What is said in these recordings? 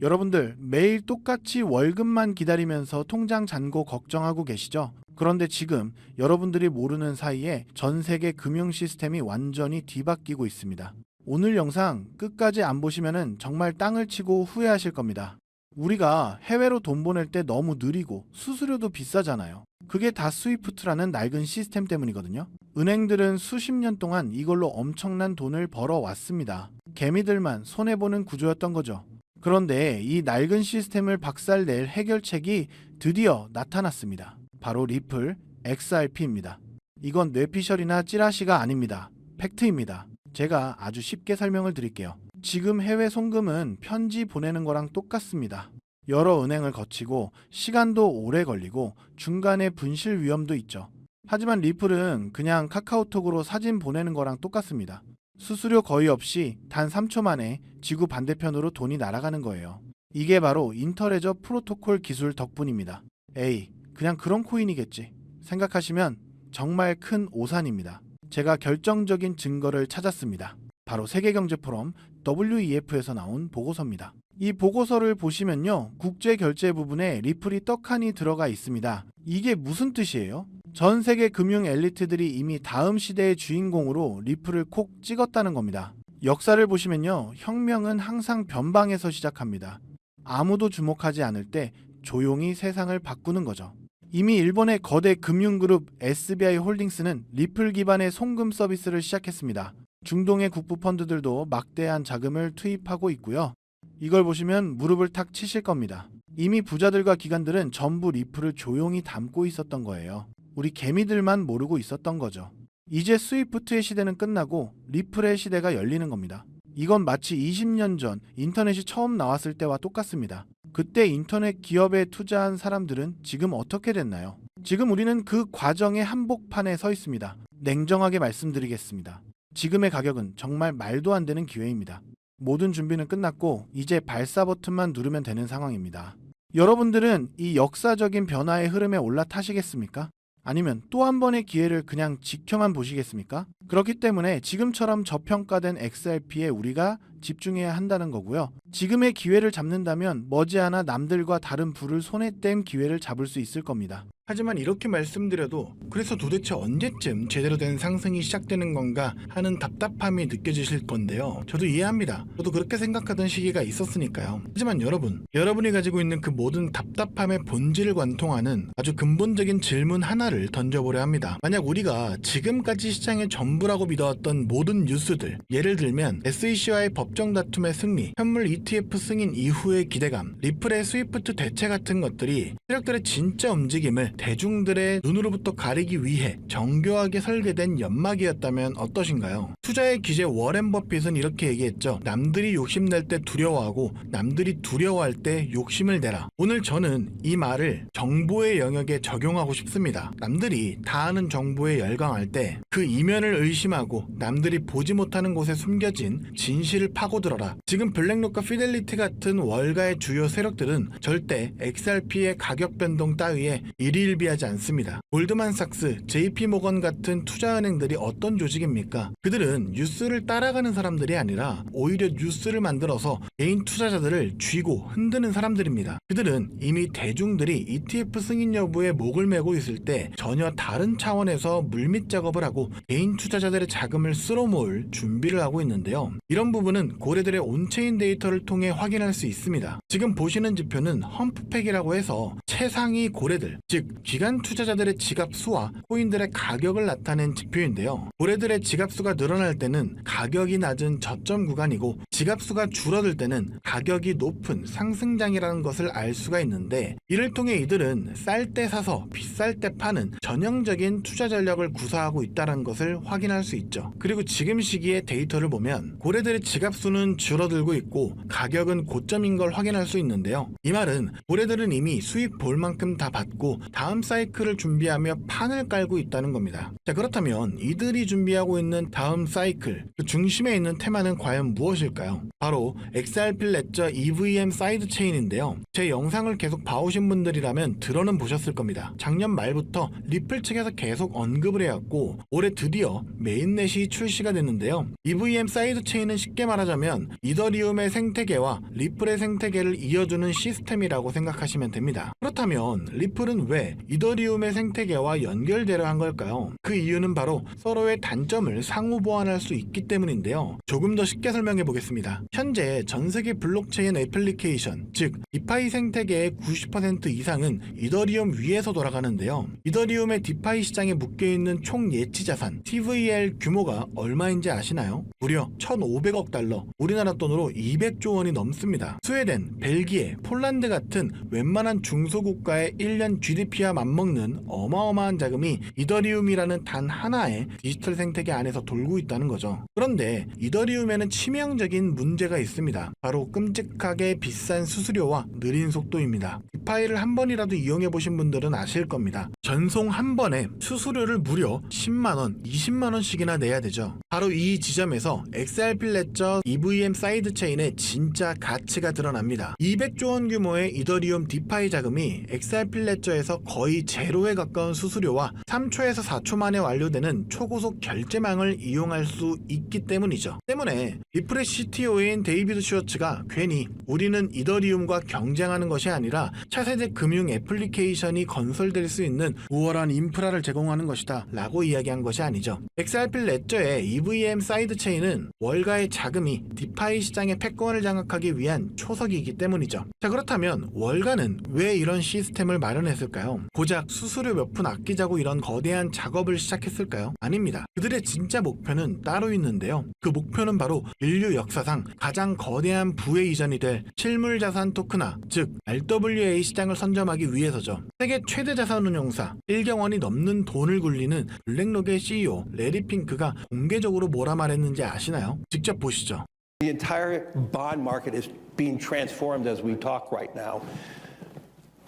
여러분들 매일 똑같이 월급만 기다리면서 통장 잔고 걱정하고 계시죠? 그런데 지금 여러분들이 모르는 사이에 전 세계 금융 시스템이 완전히 뒤바뀌고 있습니다. 오늘 영상 끝까지 안 보시면은 정말 땅을 치고 후회하실 겁니다. 우리가 해외로 돈 보낼 때 너무 느리고 수수료도 비싸잖아요. 그게 다 스위프트라는 낡은 시스템 때문이거든요. 은행들은 수십 년 동안 이걸로 엄청난 돈을 벌어 왔습니다. 개미들만 손해보는 구조였던 거죠. 그런데 이 낡은 시스템을 박살낼 해결책이 드디어 나타났습니다. 바로 리플 XRP입니다. 이건 뇌피셜이나 찌라시가 아닙니다. 팩트입니다. 제가 아주 쉽게 설명을 드릴게요. 지금 해외 송금은 편지 보내는 거랑 똑같습니다. 여러 은행을 거치고 시간도 오래 걸리고 중간에 분실 위험도 있죠. 하지만 리플은 그냥 카카오톡으로 사진 보내는 거랑 똑같습니다. 수수료 거의 없이 단 3초 만에 지구 반대편으로 돈이 날아가는 거예요. 이게 바로 인터레저 프로토콜 기술 덕분입니다. 에이, 그냥 그런 코인이겠지. 생각하시면 정말 큰 오산입니다. 제가 결정적인 증거를 찾았습니다. 바로 세계경제 포럼 WEF에서 나온 보고서입니다. 이 보고서를 보시면요. 국제 결제 부분에 리플이 떡하니 들어가 있습니다. 이게 무슨 뜻이에요? 전 세계 금융 엘리트들이 이미 다음 시대의 주인공으로 리플을 콕 찍었다는 겁니다. 역사를 보시면요. 혁명은 항상 변방에서 시작합니다. 아무도 주목하지 않을 때 조용히 세상을 바꾸는 거죠. 이미 일본의 거대 금융그룹 SBI 홀딩스는 리플 기반의 송금 서비스를 시작했습니다. 중동의 국부 펀드들도 막대한 자금을 투입하고 있고요. 이걸 보시면 무릎을 탁 치실 겁니다. 이미 부자들과 기관들은 전부 리플을 조용히 담고 있었던 거예요. 우리 개미들만 모르고 있었던 거죠. 이제 스위프트의 시대는 끝나고 리플의 시대가 열리는 겁니다. 이건 마치 20년 전 인터넷이 처음 나왔을 때와 똑같습니다. 그때 인터넷 기업에 투자한 사람들은 지금 어떻게 됐나요? 지금 우리는 그 과정의 한복판에 서 있습니다. 냉정하게 말씀드리겠습니다. 지금의 가격은 정말 말도 안 되는 기회입니다. 모든 준비는 끝났고 이제 발사 버튼만 누르면 되는 상황입니다. 여러분들은 이 역사적인 변화의 흐름에 올라타시겠습니까? 아니면 또 한 번의 기회를 그냥 지켜만 보시겠습니까? 그렇기 때문에 지금처럼 저평가된 XRP에 우리가 집중해야 한다는 거고요. 지금의 기회를 잡는다면 머지않아 남들과 다른 불을 손에 뗀 기회를 잡을 수 있을 겁니다. 하지만 이렇게 말씀드려도 그래서 도대체 언제쯤 제대로 된 상승이 시작되는 건가 하는 답답함이 느껴지실 건데요. 저도 이해합니다. 저도 그렇게 생각하던 시기가 있었으니까요. 하지만 여러분, 여러분이 가지고 있는 그 모든 답답함의 본질을 관통하는 아주 근본적인 질문 하나를 던져보려 합니다. 만약 우리가 지금까지 시장의 전부라고 믿어왔던 모든 뉴스들, 예를 들면 SEC와의 법정 다툼의 승리, 현물 ETF 승인 이후의 기대감, 리플의 스위프트 대체 같은 것들이 세력들의 진짜 움직임을 대중들의 눈으로부터 가리기 위해 정교하게 설계된 연막이었다면 어떠신가요? 투자의 기재 워렌 버핏은 이렇게 얘기했죠. 남들이 욕심낼 때 두려워하고 남들이 두려워할 때 욕심을 내라. 오늘 저는 이 말을 정보의 영역에 적용하고 싶습니다. 남들이 다 아는 정보에 열광할 때 그 이면을 의심하고 남들이 보지 못하는 곳에 숨겨진 진실을 파고들어라. 지금 블랙록과 피델리티 같은 월가의 주요 세력들은 절대 XRP의 가격 변동 따위에 일희 일비하지 않습니다. 골드만삭스, JP모건 같은 투자은행들이 어떤 조직입니까? 그들은 뉴스를 따라가는 사람들이 아니라 오히려 뉴스를 만들어서 개인 투자자들을 쥐고 흔드는 사람들입니다. 그들은 이미 대중들이 ETF 승인 여부에 목을 메고 있을 때 전혀 다른 차원에서 물밑 작업을 하고 개인 투자자들의 자금을 쓸어 모을 준비를 하고 있는데요. 이런 부분은 고래들의 온체인 데이터를 통해 확인할 수 있습니다. 지금 보시는 지표는 험프팩이라고 해서 최상위 고래들, 즉 기관 투자자들의 지갑 수와 코인들의 가격을 나타낸 지표인데요. 고래들의 지갑 수가 늘어날 때는 가격이 낮은 저점 구간이고 지갑 수가 줄어들 때는 가격이 높은 상승장이라는 것을 알 수가 있는데 이를 통해 이들은 쌀 때 사서 비쌀 때 파는 전형적인 투자 전략을 구사하고 있다는 것을 확인할 수 있죠. 그리고 지금 시기의 데이터를 보면 고래들의 지갑 수는 줄어들고 있고 가격은 고점인 걸 확인할 수 있는데요. 이 말은 고래들은 이미 수익 볼 만큼 다 받고 다음 다음 사이클을 준비하며 판을 깔고 있다는 겁니다. 자, 그렇다면 이들이 준비하고 있는 다음 사이클, 그 중심에 있는 테마는 과연 무엇일까요? 바로 XRP 레저 EVM 사이드 체인인데요. 제 영상을 계속 봐오신 분들이라면 들어는 보셨을 겁니다. 작년 말부터 리플 측에서 계속 언급을 해왔고 올해 드디어 메인넷이 출시가 됐는데요. EVM 사이드 체인은 쉽게 말하자면 이더리움의 생태계와 리플의 생태계를 이어주는 시스템이라고 생각하시면 됩니다. 그렇다면 리플은 왜 이더리움의 생태계와 연결되려 한 걸까요? 그 이유는 바로 서로의 단점을 상호 보완할 수 있기 때문인데요. 조금 더 쉽게 설명해 보겠습니다. 현재 전 세계 블록체인 애플리케이션, 즉 디파이 생태계의 90% 이상은 이더리움 위에서 돌아가는데요. 이더리움의 디파이 시장에 묶여 있는 총 예치 자산 TVL 규모가 얼마인지 아시나요? 무려 1,500억 달러, 우리나라 돈으로 200조 원이 넘습니다. 스웨덴, 벨기에, 폴란드 같은 웬만한 중소국가의 1년 GDP 와 맞먹는 어마어마한 자금이 이더리움이라는 단 하나의 디지털 생태계 안에서 돌고 있다는 거죠. 그런데 이더리움에는 치명적인 문제가 있습니다. 바로 끔찍하게 비싼 수수료와 느린 속도입니다. 디파이를 한 번이라도 이용해 보신 분들은 아실 겁니다. 전송 한 번에 수수료를 무려 10만원, 20만원씩이나 내야 되죠. 바로 이 지점에서 XRP 레저 EVM 사이드 체인의 진짜 가치가 드러납니다. 200조 원 규모의 이더리움 디파이 자금이 XRP 레저에서 거의 제로에 가까운 수수료와 3초에서 4초 만에 완료되는 초고속 결제망을 이용할 수 있기 때문이죠. 때문에 리플의 CTO인 데이비드 슈어츠가 괜히 우리는 이더리움과 경쟁하는 것이 아니라 차세대 금융 애플리케이션이 건설될 수 있는 우월한 인프라를 제공하는 것이다 라고 이야기한 것이 아니죠. XRP 레저의 EVM 사이드 체인은 월가의 자금이 디파이 시장의 패권을 장악하기 위한 초석이기 때문이죠. 자 그렇다면 월가는 왜 이런 시스템을 마련했을까 요? 고작 수수료 몇 푼 아끼자고 이런 거대한 작업을 시작했을까요? 아닙니다. 그들의 진짜 목표는 따로 있는데요. 그 목표는 바로 인류 역사상 가장 거대한 부의 이전이 될 실물 자산 토크나 즉 RWA 시장을 선점하기 위해서죠. 세계 최대 자산 운용사 1경 원이 넘는 돈을 굴리는 블랙록의 CEO 레리 핑크가 공개적으로 뭐라 말했는지 아시나요? 직접 보시죠. The entire bond market is being transformed as we talk right now.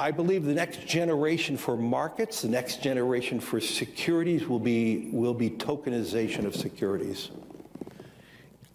I believe the next generation for markets, the next generation for securities will be, will be tokenization of securities.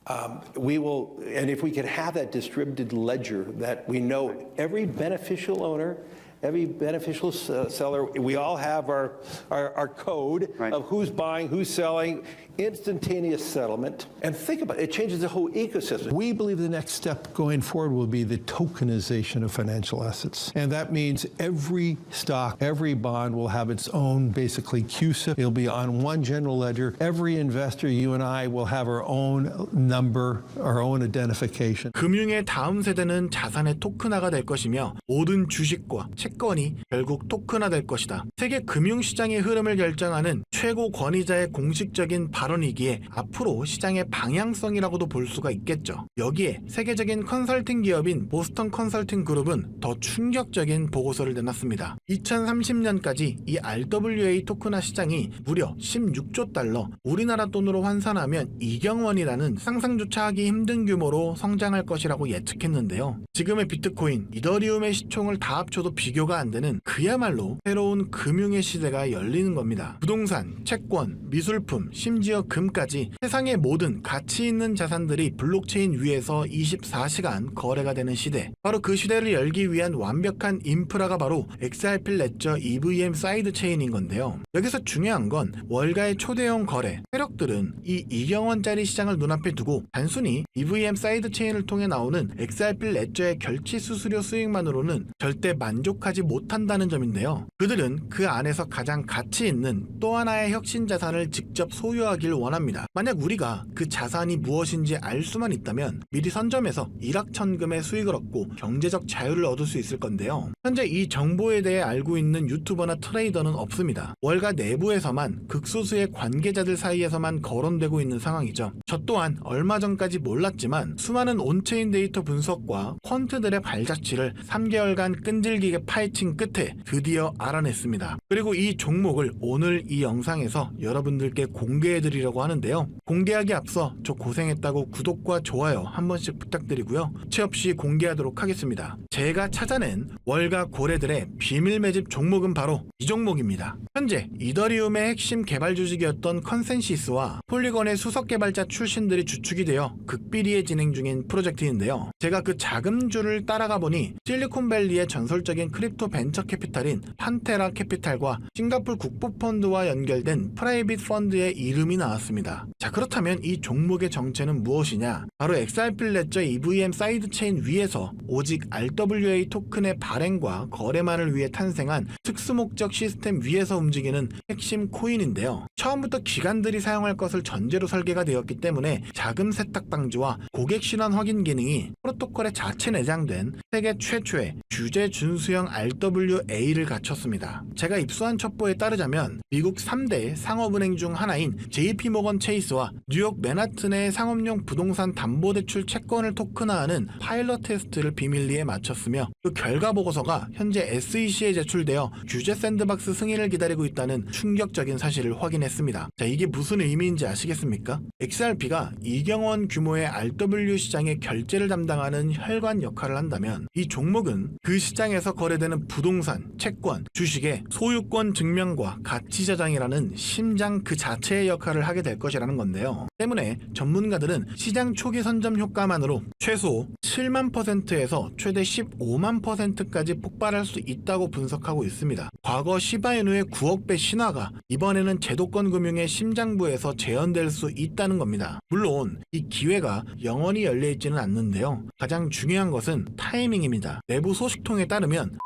Um, we will, and if we could have that distributed ledger that we know every beneficial owner, every beneficial s- seller, we all have our, our, our code Right. of who's buying, who's selling, instantaneous settlement. And think about it, it changes the whole ecosystem. We believe the next step going forward will be the tokenization of financial assets. And that means every stock, every bond will have its own basically CUSIP. It'll be on one general ledger. Every investor, you and I, will have our own number, our own identification. 금융의 다음 세대는 자산의 토큰화가 될 것이며 모든 주식과 채권 이 결국 토큰화 될 것이다. 세계 금융시장의 흐름을 결정하는 최고 권위자의 공식적인 발언이기에 앞으로 시장의 방향성이라고도 볼 수가 있겠죠. 여기에 세계적인 컨설팅 기업인 보스턴 컨설팅 그룹은 더 충격적인 보고서를 내놨습니다. 2030년까지 이 RWA 토큰화 시장이 무려 16조 달러, 우리나라 돈으로 환산하면 2경 원이라는 상상조차 하기 힘든 규모로 성장할 것이라고 예측했는데요. 지금의 비트코인, 이더리움의 시총을 다 합쳐도 비교 가 안 되는 그야말로 새로운 금융의 시대가 열리는 겁니다. 부동산, 채권, 미술품, 심지어 금까지 세상의 모든 가치 있는 자산들이 블록체인 위에서 24시간 거래가 되는 시대. 바로 그 시대를 열기 위한 완벽한 인프라가 바로 XRP 레저 EVM 사이드 체인인 건데요. 여기서 중요한 건 월가의 초대형 거래, 세력들은 이 2경 원짜리 시장을 눈앞에 두고 단순히 EVM 사이드 체인을 통해 나오는 XRP 레저의 결치 수수료 수익만으로는 절대 만족 하지 못한다는 점인데요. 그들은 그 안에서 가장 가치 있는 또 하나의 혁신 자산을 직접 소유하길 원합니다. 만약 우리가 그 자산이 무엇인지 알 수만 있다면 미리 선점해서 일확천금의 수익을 얻고 경제적 자유를 얻을 수 있을 건데요. 현재 이 정보에 대해 알고 있는 유튜버나 트레이더는 없습니다. 월가 내부에서만 극소수의 관계자들 사이에서만 거론되고 있는 상황이죠. 저 또한 얼마 전까지 몰랐지만 수많은 온체인 데이터 분석과 퀀트들의 발자취를 3개월간 끈질기게 파이팅 끝에 드디어 알아냈습니다. 그리고 이 종목을 오늘 이 영상에서 여러분들께 공개해드리려고 하는데요. 공개하기 앞서 저 고생했다고 구독과 좋아요 한 번씩 부탁드리고요. 채 없이 공개하도록 하겠습니다. 제가 찾아낸 월가 고래들의 비밀 매집 종목은 바로 이 종목입니다. 현재 이더리움의 핵심 개발 조직이었던 컨센시스와 폴리건의 수석 개발자 출신들이 주축이 되어 극비리에 진행 중인 프로젝트인데요. 제가 그 자금줄을 따라가 보니 실리콘밸리의 전설적인 크 립토 벤처 캐피탈인 판테라 캐피탈과 싱가폴 국부펀드와 연결된 프라이빗 펀드의 이름이 나왔습니다. 자 그렇다면 이 종목의 정체는 무엇이냐? 바로 XRP 레저 EVM 사이드체인 위에서 오직 RWA 토큰의 발행과 거래만을 위해 탄생한 특수목적 시스템 위에서 움직이는 핵심 코인인데요. 처음부터 기관들이 사용할 것을 전제로 설계가 되었기 때문에 자금 세탁 방지와 고객 신원 확인 기능이 프로토콜에 자체 내장된 세계 최초의 규제 준수형 RWA를 갖췄습니다. 제가 입수한 첩보에 따르자면 미국 3대 상업은행 중 하나인 JP모건 체이스와 뉴욕 맨하튼의 상업용 부동산 담보대출 채권을 토큰화하는 파일럿 테스트를 비밀리에 마쳤으며 그 결과 보고서가 현재 SEC에 제출되어 규제 샌드박스 승인을 기다리고 있다는 충격적인 사실을 확인했습니다. 자, 이게 무슨 의미인지 아시겠습니까? XRP가 이경원 규모의 RW 시장의 결제를 담당하는 혈관 역할을 한다면 이 종목은 그 시장에서 거래되는 부동산, 채권, 주식의 소유권 증명과 가치 저장이라는 심장 그 자체의 역할을 하게 될 것이라는 건데요. 때문에 전문가들은 시장 초기 선점 효과만으로 최소 7만 퍼센트에서 최대 15만 퍼센트까지 폭발할 수 있다고 분석하고 있습니다. 과거 시바이누의 9억 배 신화가 이번에는 제도권 금융의 심장부에서 재현될 수 있다는 겁니다. 물론 이 기회가 영원히 열려 있지는 않는데요. 가장 중요한 것은 타이밍입니다. 내부 소식 통에 따르면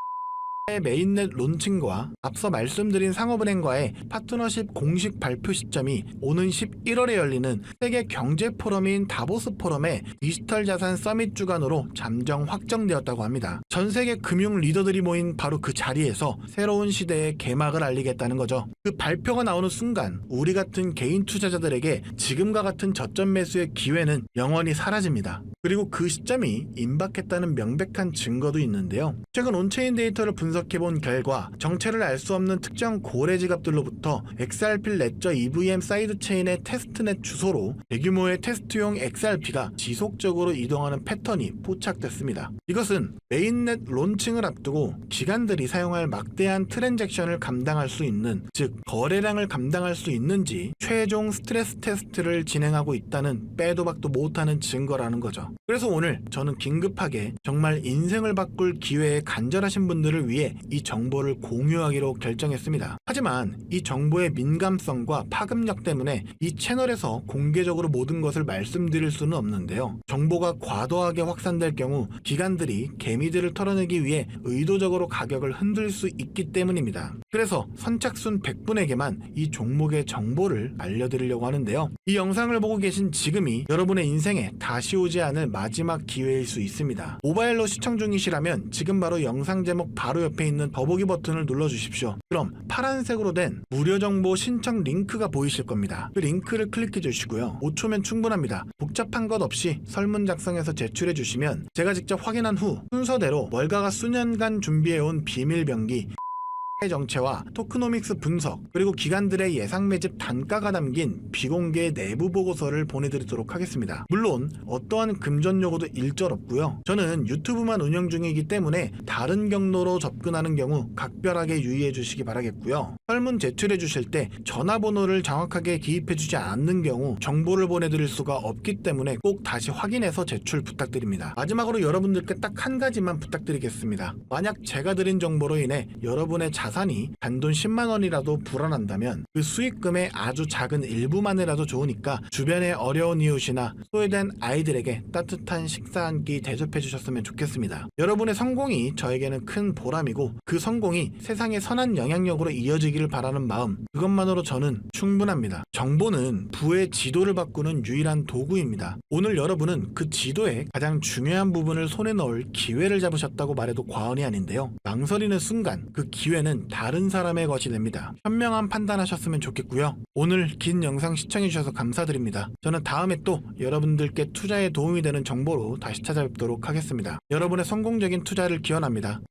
의 메인넷 론칭과 앞서 말씀드린 상업은행과의 파트너십 공식 발표 시점이 오는 11월에 열리는 세계 경제 포럼인 다보스 포럼의 디지털 자산 서밋 주간으로 잠정 확정되었다고 합니다. 전 세계 금융 리더들이 모인 바로 그 자리에서 새로운 시대의 개막을 알리겠다는 거죠. 그 발표가 나오는 순간 우리 같은 개인 투자자들에게 지금과 같은 저점 매수의 기회는 영원히 사라집니다. 그리고 그 시점이 임박했다는 명백한 증거도 있는데요. 최근 온체인 데이터를 분석해본 결과 정체를 알 수 없는 특정 고래 지갑들로부터 XRP 레저 EVM 사이드 체인의 테스트넷 주소로 대규모의 테스트용 XRP가 지속적으로 이동하는 패턴이 포착됐습니다. 이것은 메인넷 론칭을 앞두고 기관들이 사용할 막대한 트랜잭션을 감당할 수 있는 즉 거래량을 감당할 수 있는지 최종 스트레스 테스트를 진행하고 있다는 빼도 박도 못하는 증거라는 거죠. 그래서 오늘 저는 긴급하게 정말 인생을 바꿀 기회에 간절하신 분들을 위해 이 정보를 공유하기로 결정했습니다. 하지만 이 정보의 민감성과 파급력 때문에 이 채널에서 공개적으로 모든 것을 말씀드릴 수는 없는데요. 정보가 과도하게 확산될 경우 기관들이 개미들을 털어내기 위해 의도적으로 가격을 흔들 수 있기 때문입니다. 그래서 선착순 100분에게만 이 종목의 정보를 알려드리려고 하는데요. 이 영상을 보고 계신 지금이 여러분의 인생에 다시 오지 않을 마지막 기회일 수 있습니다. 모바일로 시청 중이시라면 지금 바로 영상 제목 바로 옆에 있는 더보기 버튼을 눌러주십시오. 그럼 파란색으로 된 무료 정보 신청 링크가 보이실 겁니다. 그 링크를 클릭해 주시고요. 5초면 충분합니다. 복잡한 것 없이 설문 작성해서 제출해 주시면 제가 직접 확인한 후 순서대로 월가가 수년간 준비해온 비밀 병기 정체와 토크노믹스 분석 그리고 기관들의 예상 매집 단가가 담긴 비공개 내부 보고서를 보내드리도록 하겠습니다. 물론 어떠한 금전 요구도 일절 없고요. 저는 유튜브만 운영 중이기 때문에 다른 경로로 접근하는 경우 각별하게 유의해 주시기 바라겠고요. 설문 제출해 주실 때 전화번호를 정확하게 기입해 주지 않는 경우 정보를 보내드릴 수가 없기 때문에 꼭 다시 확인해서 제출 부탁드립니다. 마지막으로 여러분들께 딱 한 가지만 부탁드리겠습니다. 만약 제가 드린 정보로 인해 여러분의 자 산이 단돈 10만 원이라도 불어난다면 그 수익금의 아주 작은 일부만이라도 좋으니까 주변의 어려운 이웃이나 소외된 아이들에게 따뜻한 식사 한 끼 대접해 주셨으면 좋겠습니다. 여러분의 성공이 저에게는 큰 보람이고 그 성공이 세상의 선한 영향력으로 이어지기를 바라는 마음 그것만으로 저는 충분합니다. 정보는 부의 지도를 바꾸는 유일한 도구입니다. 오늘 여러분은 그 지도의 가장 중요한 부분을 손에 넣을 기회를 잡으셨다고 말해도 과언이 아닌데요. 망설이는 순간 그 기회는 다른 사람의 것이 됩니다. 현명한 판단하셨으면 좋겠고요. 오늘 긴 영상 시청해주셔서 감사드립니다. 저는 다음에 또 여러분들께 투자에 도움이 되는 정보로 다시 찾아뵙도록 하겠습니다. 여러분의 성공적인 투자를 기원합니다.